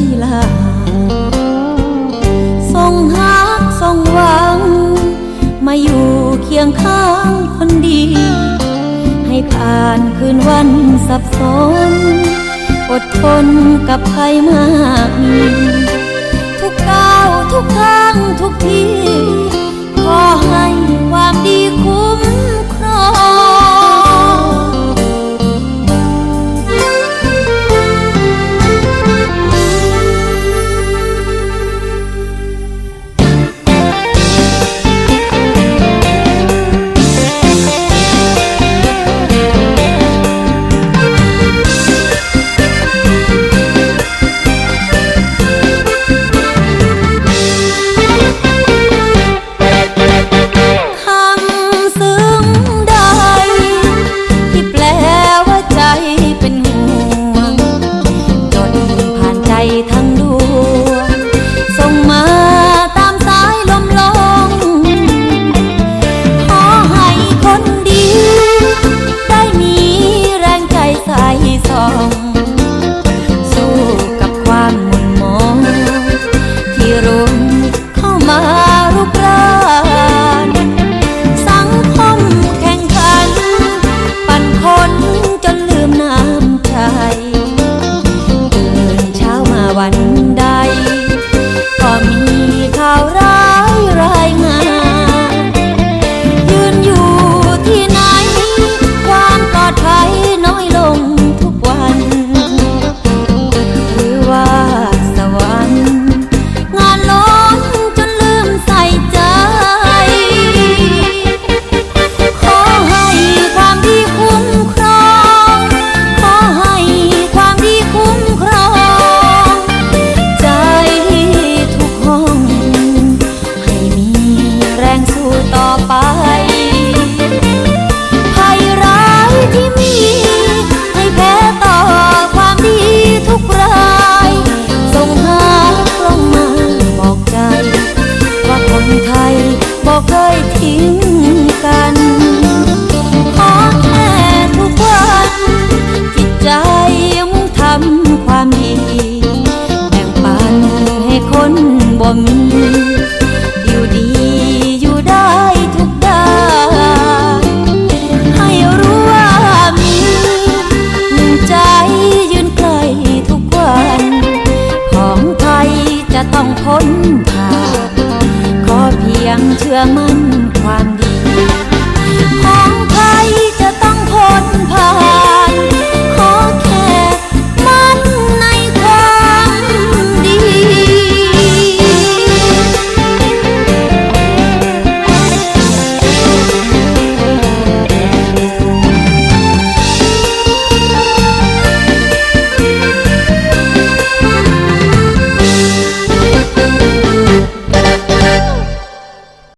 ยล่ะทรงหักทรงหวัง มาอยู่เคียงข้างคนดี ให้ผ่านคืนวันสับสน อดทนกับใครมากมีทุกก้าวทุกครั้งทุกทีขอให Juanita. คนไทยบอกเคยทิ้งกันขอแค่ทุกวันจิตใจมุ่งทำความดีแบ่งปันให้คนบ่มีอยู่ดีอยู่ได้ทุกด้านให้รู้ว่ามีหนึ่งใจยืนใกล้ทุกวัน ของไทยจะต้องพ้น ผ่